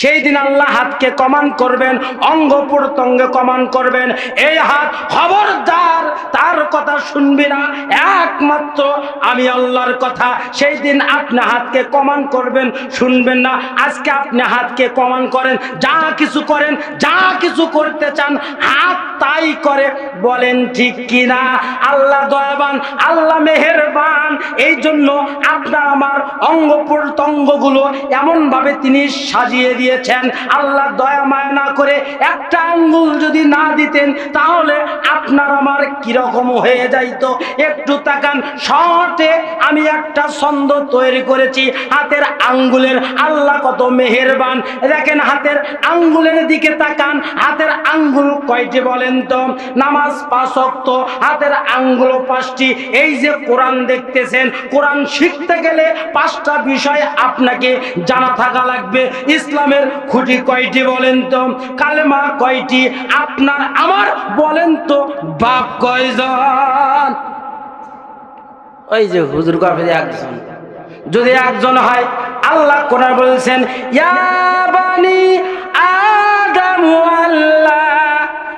সেই দিন আল্লাহ হাতকে কমান করবেন, অঙ্গ প্রত্যঙ্গে কমান করবেন। এই হাত খবরদার, তার কথা শুনবি না। একমাত্র আমি আল্লাহর কথা। সেই দিন আপনি হাতকে কমান করবেন, শুনবেন না। আজকে আপনি হাতকে কমান করেন, যা কিছু করেন, যা কিছু করতে চান, হাত তাই করে বলেন ঠিক কিনা? আল্লাহ দয়াবান, আল্লাহ মেহেরবান। এই জন্য আপনার আমার অঙ্গ প্রত্যঙ্গগুলো এমনভাবে তিনি সাজিয়ে দিয়েছেন আল্লাহ দয়া মায়া না করে একটা আঙ্গুল যদি না দিতেন তাহলে আপনার আমার কীরকম হয়ে যাইতো? একটু তাকান, শর্টে আমি একটা ছন্দ তৈরি করেছি, হাতের আঙ্গুলের আল্লাহ কত মেহেরবান। দেখেন হাতের আঙ্গুলের দিকে তাকান, হাতের আঙ্গুল কয়টি বলেন তো? নামাজ পাঁচ অক্ত হাতের আঙ্গুল পাঁচটি। এই যে কোরআন দেখতেছেন, কোরআন শিখতে গেলে পাঁচটা বিষয় আপনাকে জানা থাকা লাগবে। ইসলামের খুঁটি কয়টি বলেন তো? কালেমা কয়টি? আপনার আমার বলেন তো বাপ কয়জন? ওই যে হুজুর কাফে একজন। যদি একজন হয়, আল্লাহ কোরআন বলেছেন, ইয়া বানি আদম আল্লাহ।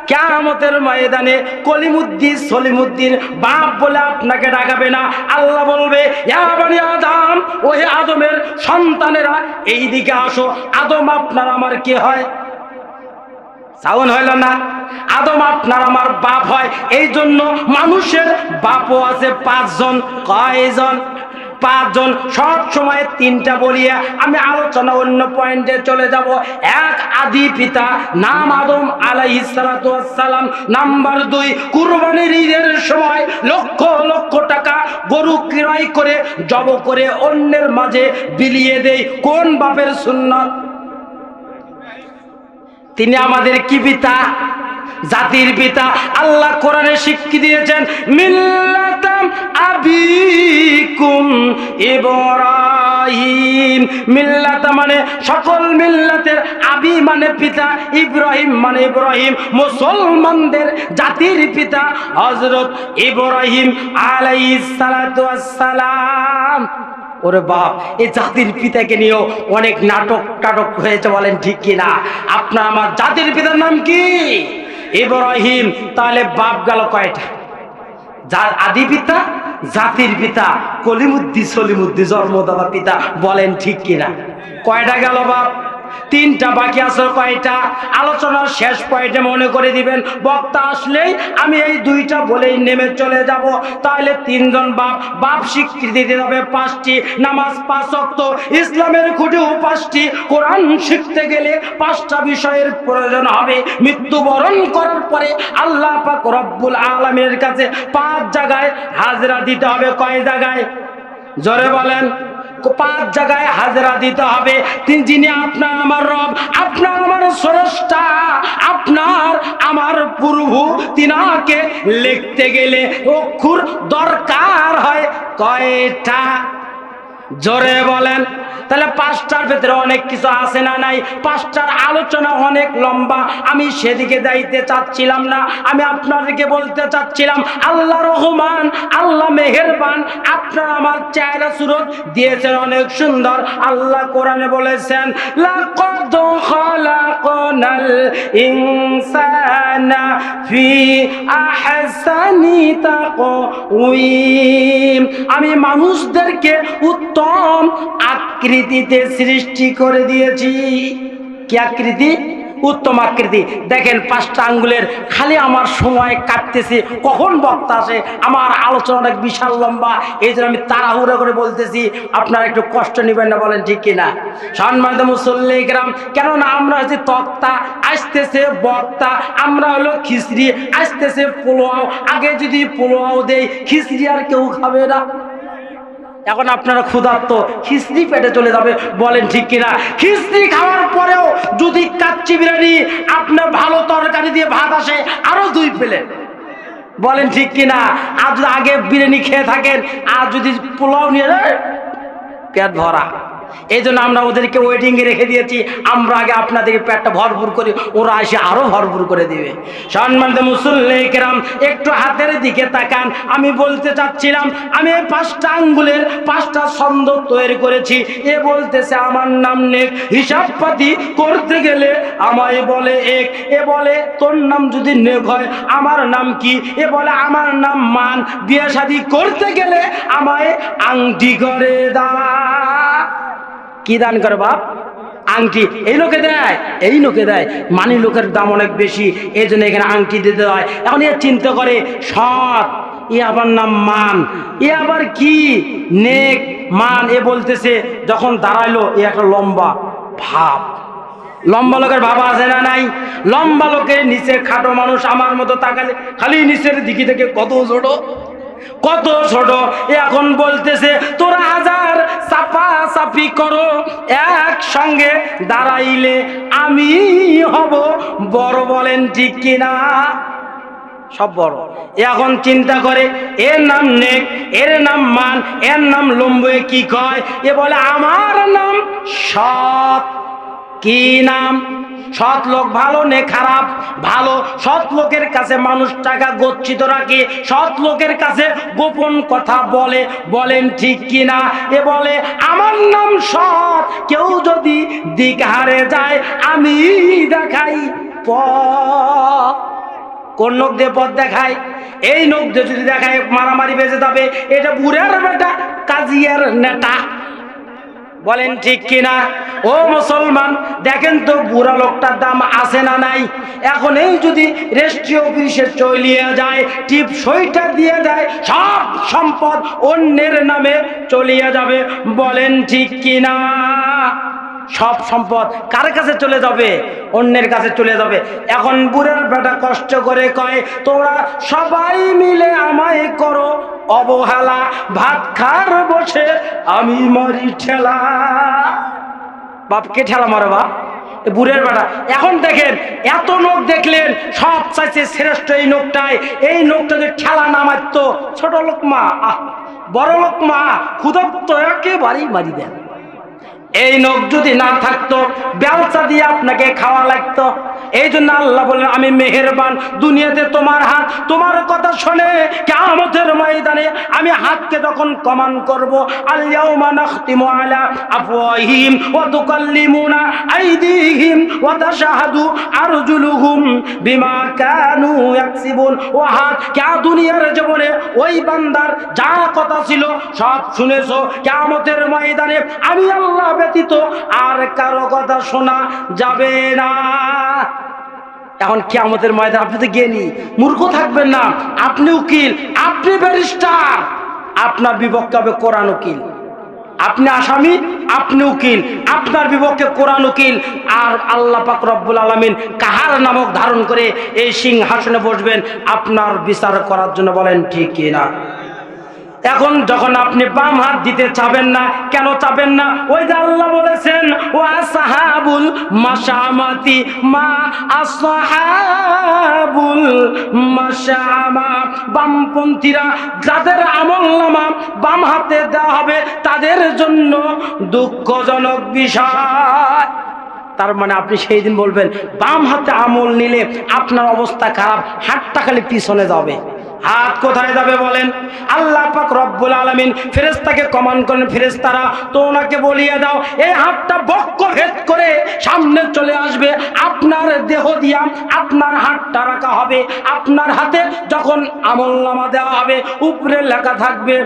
কেয়ামতের ময়দানে কলিমুদ্দিন সলিমুদ্দিন বাপ বলে আপনাকে ডাকাবে না। আল্লাহ বলবে, ইয়া বানি আদম, ওহে আদমের সন্তানেরা এই দিকে আসো। আদম, আপনার আমার কি হয়? সাউন হইল না? আদম আপনার আমার বাপ হয়। এই জন্য মানুষের বাপও আছে পাঁচজন, কয়জন? পাঁচজন। সব সময় তিনটা বলিয়া আমি আলোচনা অন্য পয়েন্টে চলে যাব। এক আদি পিতা, নাম আদম আলাইসালাম নাম্বার দুই, কুরবানির ঈদের সময় লক্ষ লক্ষ টাকা গরু ক্রয় করে, জব করে অন্যের মাঝে বিলিয়ে দেয় কোন বাপের সুন্নত? তিনি আমাদের কি পিতা? জাতির পিতা আল্লাহ কোরআনে শিক্ষা দিয়েছেন, মিল্লাতাম আবিকুম ইব্রাহিম। মিল্লাতা মানে সকল মিল্লাতের আবি মানে পিতা, ইব্রাহিম মানে ইব্রাহিম। মুসলমানদের জাতির পিতা হযরত ইব্রাহিম আলাইহিস সালাতু সালাম ওরে বাপ, এই জাতির পিতাকে নিয়েও অনেক নাটক টাটক হয়েছে বলেন ঠিক কিনা? আপনার, আমার জাতির পিতার নাম কি? ইব্রাহিম, তাহলে বাপ গেল কয়টা? যার আদি পিতা, জাতির পিতা কলিমুদ্দি সলিমুদ্দি জন্মদাতা পিতা, বলেন ঠিক কিনা? কয়টা গেল বাপ? তিনটা বাকি আছে কয়টা? আলোচনার শেষ পয়েন্টে মনে করে দিবেন, বক্তা আসলেই আমি এই দুইটা বলেই নেমে চলে যাব। তাহলে তিনজন বাপ বাপ স্বীকৃতি দিতে হবে পাঁচটি, নামাজ পাঁচ অক্ত ইসলামের খুঁটিও পাঁচটি, কোরআন শিখতে গেলে পাঁচটা বিষয়ের প্রয়োজন হবে। মৃত্যুবরণ করার পরে আল্লাহ পাক রব্বুল আলমের কাছে পাঁচ জায়গায় হাজরা দিতে হবে। কয় জায়গায়? জোরে বলেন। পাঁচ জায়গায় হাজরা দিতে হবে। যিনি আপনার আমার রব, আপনার আমার স্রষ্টা, আপনার আমার প্রভু, তিনাকে লিখতে গেলে অক্ষুর দরকার হয় কয়টা? জোরে বলেন। তাহলে পাঁচটার ভেতরে অনেক কিছু আছে না নাই? পাঁচটার আলোচনা অনেক লম্বা। আমি সেদিকে যাইতে চাচ্ছিলাম না। আমি আপনাদেরকে বলতে চাচ্ছিলাম, আল্লাহ রহমান, আল্লাহ মেহেরবান, আপনার আমার চেহারা সুরত দিয়েছেন, অনেক সুন্দর। আল্লাহ কোরআনে বলেছেন, লাকাদ খালাকনাল ইনসানা ফি আহসানি তাকওয়িম। আমি মানুষদেরকে উত্তম আকৃতিতে সৃষ্টি করে দিয়েছি। কি আকৃতি? উত্তম আকৃতি। দেখেন, পাঁচটা আঙ্গুলের খালি আমার সময় কাটতেছে। কখন বক্তা আসে? আমার আলোচনাটা বিশাল লম্বা। এই জন্য আমি তাড়াহুড়ো করে বলতেছি, আপনারা একটু কষ্ট নেবেন না বলেন, ঠিক কিনা? সম্মানিত মুসল্লি গ্রাম, কেননা আমরা হচ্ছে তক্তা, আসতেছে বক্তা, আমরা হলো খিচড়ি, আসতেছে পোলোয়াও আগে যদি পোলোয়াও দেই, খিচড়ি আর কেউ খাবে না। এখন আপনারা ক্ষুধার্ত, খিচড়ি পেটে চলে যাবে, বলেন ঠিক কিনা? খিচড়ি খাওয়ার পরেও যদি কাচ্চি বিরিয়ানি আপনার ভালো তরকারি দিয়ে ভাত আসে, আরও দুই প্লেট। বলেন ঠিক কিনা? আর যদি আগে বিরিয়ানি খেয়ে থাকেন, আর যদি পোলাও নিয়ে পেট ভরা। এই জন্য আমরা ওদেরকে ওয়েটিংয়ে রেখে দিয়েছি। আমরা আগে আপনাদেরকে পেটটা ভরপুর করি, ওরা এসে আরও ভরপুর করে দিবে। সম্মানিত মুসল্লিকেরাম একটু হাতের দিকে তাকান। আমি বলতে চাচ্ছিলাম, আমি এই পাঁচটা আঙ্গুলের পাঁচটা ছন্দ তৈরি করেছি। এ বলতেছে, আমার নাম নেক হিসাবপাতি করতে গেলে আমায় বলে এক। এ বলে, তোর নাম যদি নেক হয়, আমার নাম কি? এ বলে, আমার নাম মান বিয়ে শাদি করতে গেলে আমায় আংটি করে দা কি দান করে বাপ? আংটি। এই লোকে দেয়, এই লোকে দেয়। মানি লোকের দাম অনেক বেশি, এই জন্য এখানে আংটি দিতে হয়। এখন এ চিন্তা করে, সৎ। এ আবার নাম মান। এ আবার কি? নেক, মান। এ বলতেছে, যখন দাঁড়াইলো, এ একটা লম্বা ভাব। লম্বা লোকের ভাবা আছে না নাই? লম্বা লোকের নিচে খাটো মানুষ আমার মতো তাকালে খালি নিচের দিকে থেকে কত ছোট। কত ছোট? এখন বলতেছে, তোরা হাজার চাপা চাপি করো, একসঙ্গে দাঁড়াইলে আমি হব বড়। বলেন ঠিক কিনা? সব বড়। এখন চিন্তা করে এর নাম নেক, এর নাম মান, এর নাম লম্বয়ে কি কয়? এ বলে, আমার নাম সৎ। কি নাম? সৎ লোক ভালো, নে খারাপ, ভালো। সৎ লোকের কাছে মানুষ টাকা গচ্ছিত রাখে, সৎ লোকের কাছে গোপন কথা বলে, বলেন ঠিক কিনা? এ বলে, আমার নাম সৎ, কেউ যদি দিক হারে যায়, আমি দেখাই প কোন নখ দিয়ে পথ দেখায়? এই নখ দিয়ে যদি দেখায়, মারামারি বেঁচে যাবে। এটা বুড়ার বেটা, কাজিয়ার নেতা। বলেন ঠিক কিনা? ও মুসলমান, দেখেন তো বুড়া লোকটার দাম আছে না নাই? এখন এই যদি রেস্ট্রি অফিসে চলিয়ে যায়, টিপ সইটা দিয়ে দেয়, সব সম্পদ অন্যের নামে চলিয়ে যাবে। বলেন ঠিক কিনা? সব সম্পদ কার কাছে চলে যাবে? অন্যের কাছে চলে যাবে। এখন বুড়ার বেটা কষ্ট করে কয় তোমরা সবাই মিলে আমায় করো অবহেলা। ভাত খার বসে আমি মরি ঠেলা। বাপকে ঠেলা মারো বাপ? বুড়ের বেটা। এখন দেখেন, এত লোক দেখলেন, সব চাইছে শ্রেষ্ঠ এই নোকটায় এই নোকটা যে ঠেলা না মারতো। ছোট লোক মা, আহ, বড় লোক মা ক্ষুদত্ত একেবারেই মারি দেন। এই নখ যদি না থাকতো ব্যবসা দিয়ে আপনাকে খাওয়া লাগতো। এই জন্য আল্লাহ বললেন আমি মেহেরবান, দুনিয়াতে তোমার হাত, তোমার কথা শোনে কেমতের ময়দানে আমি হাতকে তখন কমান করব দুনিয়ার জীবনে ওই বান্দার যা কথা ছিল সব শুনেছো। কেমতের ময়দানে আমি আল্লাহ ব্যতীত আর কারও কথা শোনা যাবে না। এখন কেমতের ময়দান আপনি তো জ্ঞানী, মূর্খ থাকবেন না। আপনি উকিল, আপনি ব্যারিস্টার। আপনার বিপক্ষে হবে কোরআন উকিল। আপনি আসামি, আপনি উকিল। আপনার বিপক্ষে কোরআন উকিল। আর আল্লাহ পাক রব্বুল আলমিন কাহার নামক ধারণ করে এই সিংহাসনে বসবেন, আপনার বিচার করার জন্য বলেন, ঠিক না এখন যখন আপনি বাম হাত দিতে চাবেন না, কেন চাবেন না? ওই যে আল্লাহ বলেছেন ও সাহাবুল মাসামাতি মা আসহাবুল মাসামা বামপন্থীরা, যাদের আমল নামা বাম হাতে দেওয়া হবে, তাদের জন্য দুঃখজনক বিষয়। তার মানে আপনি সেই দিন বলবেন, বাম হাতে আমল নিলে আপনার অবস্থা খারাপ, হাতটা খালি পিছনে যাবে। হাত কোথায় যাবে বলেন? আল্লাহ পাক রব্বুল আলমিন ফেরেস্তাকে কমান করেন ফেরেস্তারা তো ওনাকে বলিয়ে দাও এই হাতটা বক্ষ ভেদ করে সামনে চলে আসবে। আপনার দেহ দিয়া আপনার হাতটা রাখা হবে। আপনার হাতে যখন আমল নামা দেওয়া হবে, উপরে লেখা থাকবে,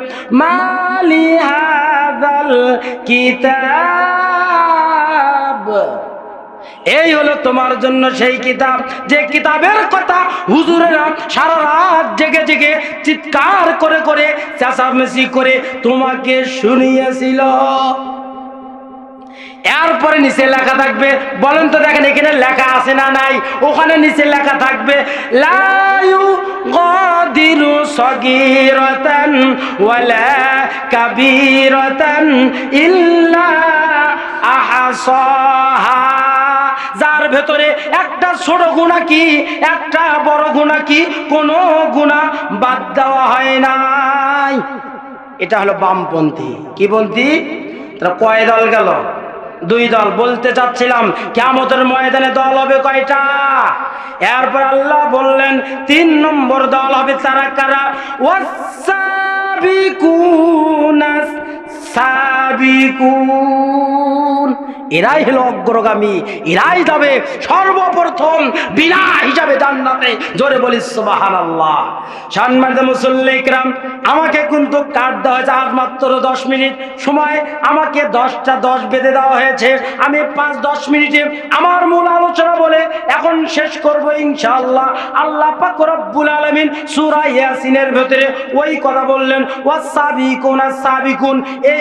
মালি হাদাল কিতাব। এই হলো তোমার জন্য সেই কিতাব। যে কিতাবের কথা হুজুরেরা সারা রাত জেগে জেগে চিৎকার করে করে চেঁচামেচি করে তোমাকে শুনিয়েছিল। এরপরে নিচে লেখা থাকবে, বলেন তো দেখেন এখানে লেখা আছে না নাই? ওখানে নিচে লেখা থাকবে, লায়ু গদিরু সগীরতান ওয়ালা কাবীরতান ইল্লা আহসাহা। ভেতরে একটা ছোট গুণা কি, একটা বড় গুণা কি, কোনো গুণা বাদ দেওয়া হয় নাই। এটা হলো বামপন্থী। কি বলতি? তারা কয় দল গেল? দুই দল বলতে চাচ্ছিলাম কেমতের ময়দানে দল হবে কয়টা? এরপর আল্লাহ বললেন, তিন নম্বর দল হবে তারা কারা? এরাই হলো অগ্রগামী, এরাই যাবে সর্বপ্রথম বিনা হিসাবে জান্নাতে। জোরে বলি, সুবহানাল্লাহ। সম্মানিত মুসল্লিকরাম আমাকে কিন্তু কাট দেওয়া হয়েছে আজ মাত্র দশ মিনিট। সময় আমাকে দশটা দশ বেঁধে দেওয়া হয়েছে। আমি পাঁচ, দশ মিনিটে আমার মূল আলোচনা বলে এখন শেষ করব ইনশাআল্লাহ। আল্লাহ পাক রব্বুল আলামিন সূরা ইয়াসিনের ভিতরে ওই কথা বললেন ওয়াসাবিকুন সাবিকুন এই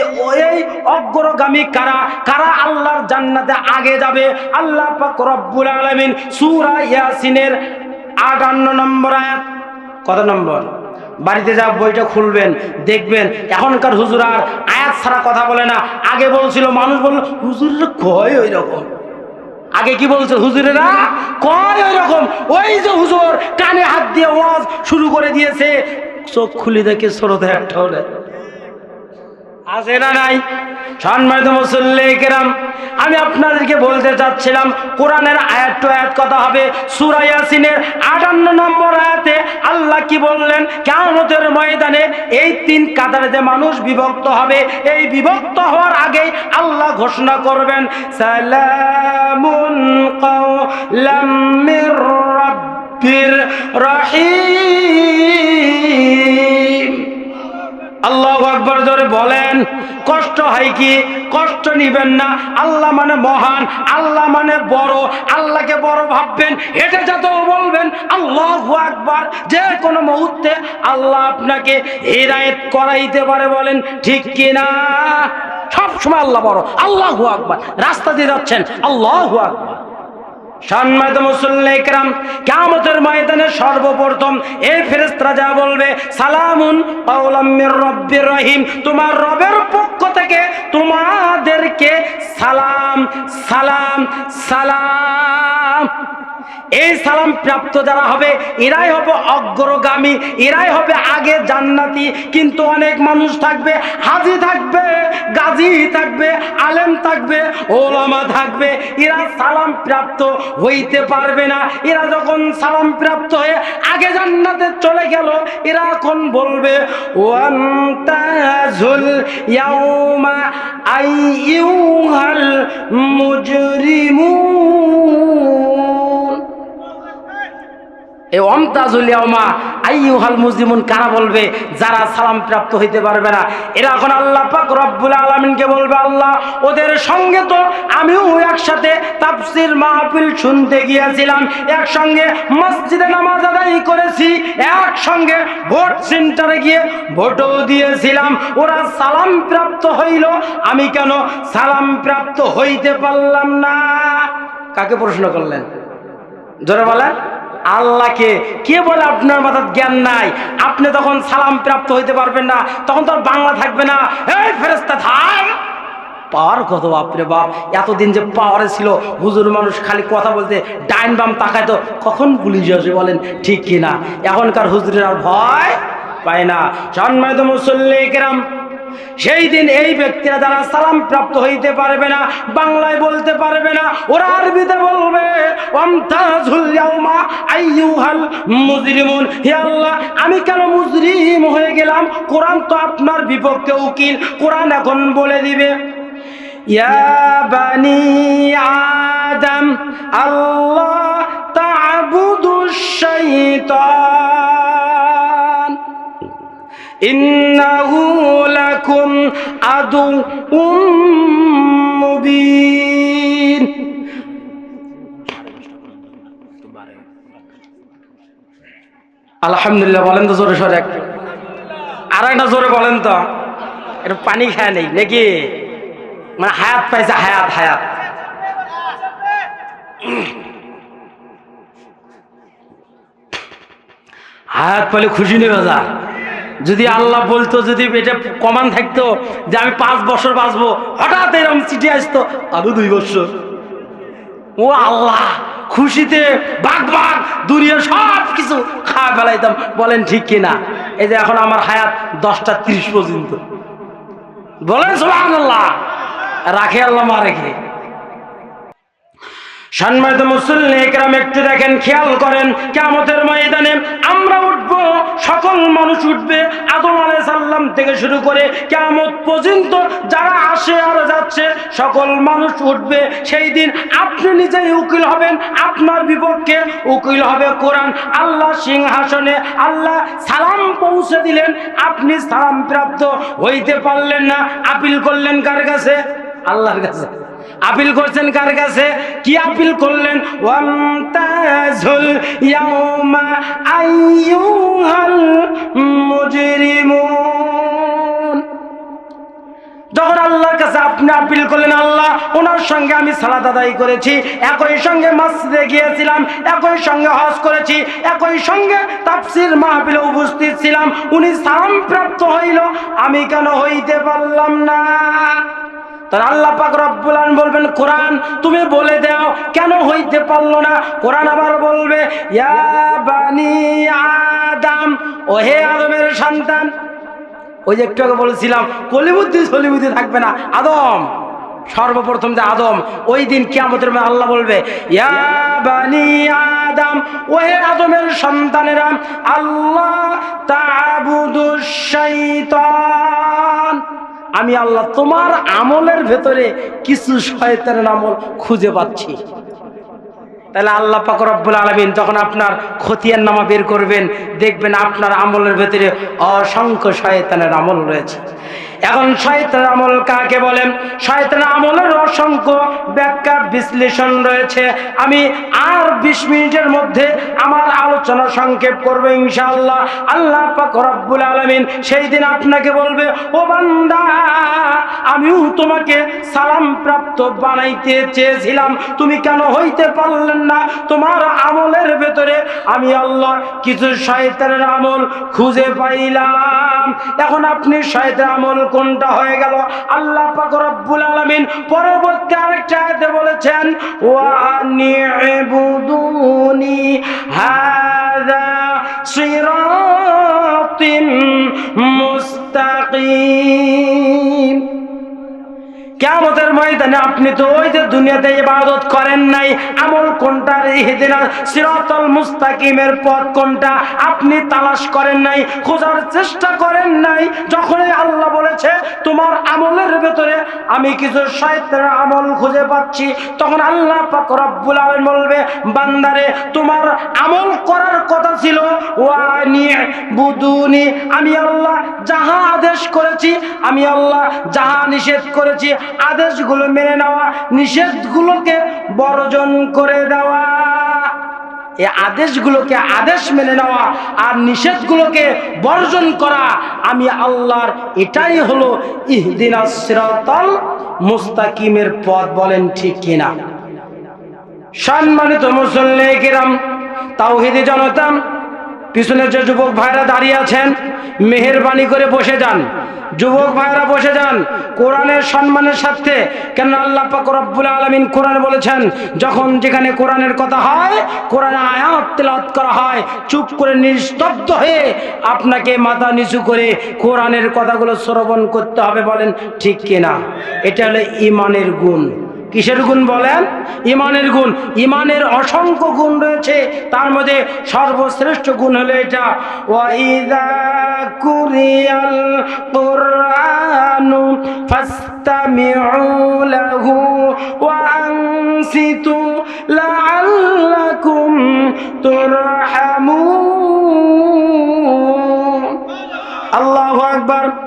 এই অগ্রগামী কারা? কারা আল্লাহর জান্নাতে আগে যাবে? আল্লাহ পাক আলামিন সূরা ইয়াসিনের 58 নম্বর আয়াত, কত নম্বর? বাড়িতে যা বইটা খুলবেন, দেখবেন। এখনকার হুজুর আর আয়াত ছাড়া কথা বলে না। আগে বলছিল, মানুষ বলল, হুজুরের কয় ওই রকম আগে কি বলছে, হুজুরেরা কয় ওই রকম ওই যে হুজুর, কানে হাত দিয়ে ওয়াজ শুরু করে দিয়েছে। চোখ খুলি দেখে শ্রোতা একটা হলে আছে না নাই? সম্মানিত মুসল্লি কেরাম, আমি আপনাদেরকে বলতে চাচ্ছিলাম, কোরআনের আয়াত টু আয়াত কথা হবে। সূরা ইয়াসিনের 58 নম্বর আয়াতে আল্লাহ কি বললেন? কিয়ামতের ময়দানে এই তিন কাতারেতে মানুষ বিভক্ত হবে। এই বিভক্ত হওয়ার আগেই আল্লাহ ঘোষণা করবেন, সালামুন রহিম। আল্লাহ আকবর ধরে বলেন। কষ্ট হয় কি? কষ্ট নিবেন না। আল্লাহ মানে মহান, আল্লাহ মানে বড়, আল্লাহকে বড় ভাববেন এটা যাতেও বলবেন, আল্লাহ আকবর। যে কোনো মুহূর্তে আল্লাহ আপনাকে হেদায়েত করাইতে পারে বলেন, ঠিক কি না? সব সময় আল্লাহ বড়। আল্লাহ আকবর। রাস্তা দিয়ে যাচ্ছেন, আল্লাহ আকবর। সম্মানিত মুসল্লাম ময়দানে সর্বপ্রথম এই ফেরেস্তা যা বলবে, সালামুন আউলাম্মির রহিম। তোমার রবের পক্ষ থেকে তোমাদেরকে সালাম সালাম সালাম। এই সালাম প্রাপ্ত যারা হবে, এরাই হবে অগ্রগামী, এরাই হবে আগে জান্নাতি। কিন্তু অনেক মানুষ থাকবে, হাজি থাকবে, গাজী থাকবে, আলেম থাকবে, ওলামা থাকবে। এরা সালাম প্রাপ্ত হইতে পারবে না। এরা যখন সালাম প্রাপ্ত হয়ে আগে জান্নাতে চলে গেল, এরা এখন বলবে ওয়ান্তাজুল ইয়াউমা আইয়ুহাল মুজরিমুন। এই অমতাজুল ইয়াউমা, আইয়ুহাল মুসলিমুন কারা বলবে? যারা সালাম প্রাপ্ত হইতে পারবে না। এরা এখন আল্লাহ পাক রব্বুল আলামিনকে বলবে, আল্লাহ, ওদের সঙ্গে তো আমিও একসাথে তাফসীর মাহফিল শুনতে গিয়েছিলাম। একসঙ্গে মসজিদে নামাজ আদায় করেছি। একসঙ্গে ভোট সেন্টারে গিয়ে ভোটও দিয়েছিলাম। ওরা সালাম প্রাপ্ত হইল। আমি কেন সালাম প্রাপ্ত হইতে পারলাম না? কাকে প্রশ্ন করলেন? জোরে বলেন। আল্লাহকে। কে বলে আপনার মাথার জ্ঞান নাই? আপনি তখন সালাম প্রাপ্ত হইতে পারবেন না, তখন তো বাংলা থাকবে না। এই ফেরেস্তা থাক পাওয়ার কত বাপরে বাপ? এতদিন যে পাওয়ারে ছিল, হুজুর মানুষ খালি কথা বলতে, ডাইন বাম তাকায় তো কখন পুলিশ আসে বলেন, ঠিক কি না এখনকার হুজুরের আর ভয় পায় না। সম্মানিত মুসল্লি কেরাম সেই দিন এই ব্যক্তিরা যারা সালাম প্রাপ্ত হইতে পারবে না, বাংলায় বলতে পারবে না, ওরা আরবিতে বলবে আমি কেন মুজরিম হয়ে গেলাম? কোরআন তো আপনার বিপক্ষে উকিল, কোরআন এখন বলে দিবে আল্লাহ তা'বুদুশ শাইতান। আলহামদুলিল্লাহ, বলেন তো জোরে সরে আর একটা জোরে বলেন তো। এটা পানি খায় নেই, নাকি? মানে হায়াত পাইছে, হায়াত হায়াত। হায়াত পাইলে খুশি নেই বাজার। যদি আল্লাহ বলতো, যদি এটা কমান থাকতো যে আমি পাঁচ বছর বাঁচবো, হঠাৎ এরকম চিঠি আসতো, আরও দুই বছর। ও আল্লাহ, খুশিতে বাঘ বাঘ দুনিয়া সব কিছু খাওয়া ফেলাইতাম। বলেন ঠিক কিনা? এই যে এখন আমার হায়াত দশটা ত্রিশ পর্যন্ত। বলেন সোহান আল্লাহ রাখে আল্লাহ মা কে সম্মানিত মুসল্লি একরাম, একটু দেখেন, খেয়াল করেন কেমতের ময়দানে আমরা উঠব, সকল মানুষ উঠবে, আদম আলাই সাল্লাম থেকে শুরু করে কেমত পর্যন্ত যারা আসে আর যাচ্ছে, সকল মানুষ উঠবে। সেই দিন আপনি নিজেই উকিল হবেন, আপনার বিপক্ষে উকিল হবে কোরআন। আল্লাহ সিংহাসনে আল্লাহ সালাম পৌঁছে দিলেন, আপনি সালাম প্রাপ্ত হইতে পারলেন না, আপিল করলেন কার কাছে? আল্লাহর কাছে। আপিল করছেন কার কাছে? কি আপিল করলেন? ওয়ামতাজুল ইয়াউমা আইয়ুহাল মুজরিমুন। যখন আল্লাহর কাছে আপনি আপিল করলেন, আল্লাহ ওনার সঙ্গে আমি সালাদ আদায় করেছি, একই সঙ্গে মসজিদে গিয়েছিলাম, একই সঙ্গে হজ করেছি, একই সঙ্গে তাফসির মাহফিলে উপস্থিত ছিলাম। উনি সালাম প্রাপ্ত হইল, আমি কেন হইতে পারলাম না? তার আল্লাহ বলবেন তুমি বলে কেন হইতে না? আবার বলবে আদমের সন্তান। ওই যে একটু বলেছিলাম, কলিবুদ্ধি সলিবুদ্ধি থাকবে না, আদম, সর্বপ্রথম যে আদম, ওই দিন কিয়ামতের মধ্যে আল্লাহ বলবে, ইয়া আদম ও হে আদমের সন্তানেরা, আল্লাহ তাবুদু শাইতান। আমি আল্লাহ তোমার আমলের ভেতরে কিছু শয়তানের আমল খুঁজে পাচ্ছি। তাহলে আল্লাহ পাক রব্বুল আলমিন যখন আপনার খতিয়ার নামা বের করবেন, দেখবেন আপনার আমলের ভেতরে অসংখ্য শয়তানের আমল রয়েছে। এখন শয়তানের আমল কাকে বলেন শয়তানের আমলের অসংখ্য ব্যাখ্যা, বিশ্লেষণ রয়েছে। আমি আর বিশ মিনিটের মধ্যে আমার আলোচনা সংক্ষেপ করব ইনশাআল্লাহ। আল্লাহ পাক রব্বুল আলমিন সেই দিন আপনাকে বলবে, ও বান্দা, আমিও তোমাকে সালাম প্রাপ্ত বানাইতে চেয়েছিলাম। তুমি কেন হইতে পারলেন না, তোমার আমলের ভেতরে আমি আল্লাহ কিছু শয়তানের আমল খুঁজে পাইলাম। এখন আপনি শয়তান আমল কোনটা হয়ে গেল? আল্লাহ পাক রব্বুল আলামিন পরবর্তী আরেকটা আয়াতে বলেছেন, ওয়া নি'বুদুনি হাযা সিরাতিন মুস্তাকিম। কেমতের ময়দানে আপনি তো ওই যে দুনিয়াতে ইবাদত করেন নাই, আমল কোনটা ইহদিনা সিরাতাল মুস্তাকিমের পথ কোনটা? আপনি তালাশ করেন নাই, খোঁজার চেষ্টা করেন নাই, যখনই আল্লাহ বলেছে, তোমার আমলের ভেতরে আমি কিছু শয়তানের আমল খুঁজে পাচ্ছি। তখন আল্লাহ পাক রব্বুল বলবে, বান্দারে, তোমার আমল করার কথা ছিল, ওয়ানি বুদুনি, আমি আল্লাহ যাহা আদেশ করেছি, আমি আল্লাহ যাহা নিষেধ করেছি আদেশগুলো মেনে নেওয়া, নিষেধগুলোকে বর্জন করে দেওয়া। এই আদেশগুলোকে আদেশ মেনে নেওয়া আর নিষেধগুলোকে বর্জন করা, আমি আল্লাহর এটাই হলো ইহদিনা সিরাতাল মুস্তাকিমের পথ বলেন ঠিক কিনা। সম্মানিত মুসল্লি কিরাম তাওহিদি জনতা পিছনে যে যুবক ভাইরা দাঁড়িয়ে আছেন, মেহরবানি করে বসে যান। যুবক ভাইরা বসে যান। কোরআনের সম্মানের সাথে কেন আল্লাহ পাক আলামিন কোরআনে বলেছেন, যখন যেখানে কোরআনের কথা হয়, কোরআনে আয়াত তেলাওয়াত করা হয়, চুপ করে নিস্তব্ধ হয়ে আপনাকে মাথা নিচু করে কোরআনের কথাগুলো শ্রবণ করতে হবে বলেন, ঠিক কিনা? এটা হলো ইমানের গুণ। কিসের গুণ বলেন? ইমানের গুণ। ইমানের অসংখ্য গুণ রয়েছে। তার মধ্যে সর্বশ্রেষ্ঠ গুণ হল এটা। আল্লাহ কুরিয়াল আকবার।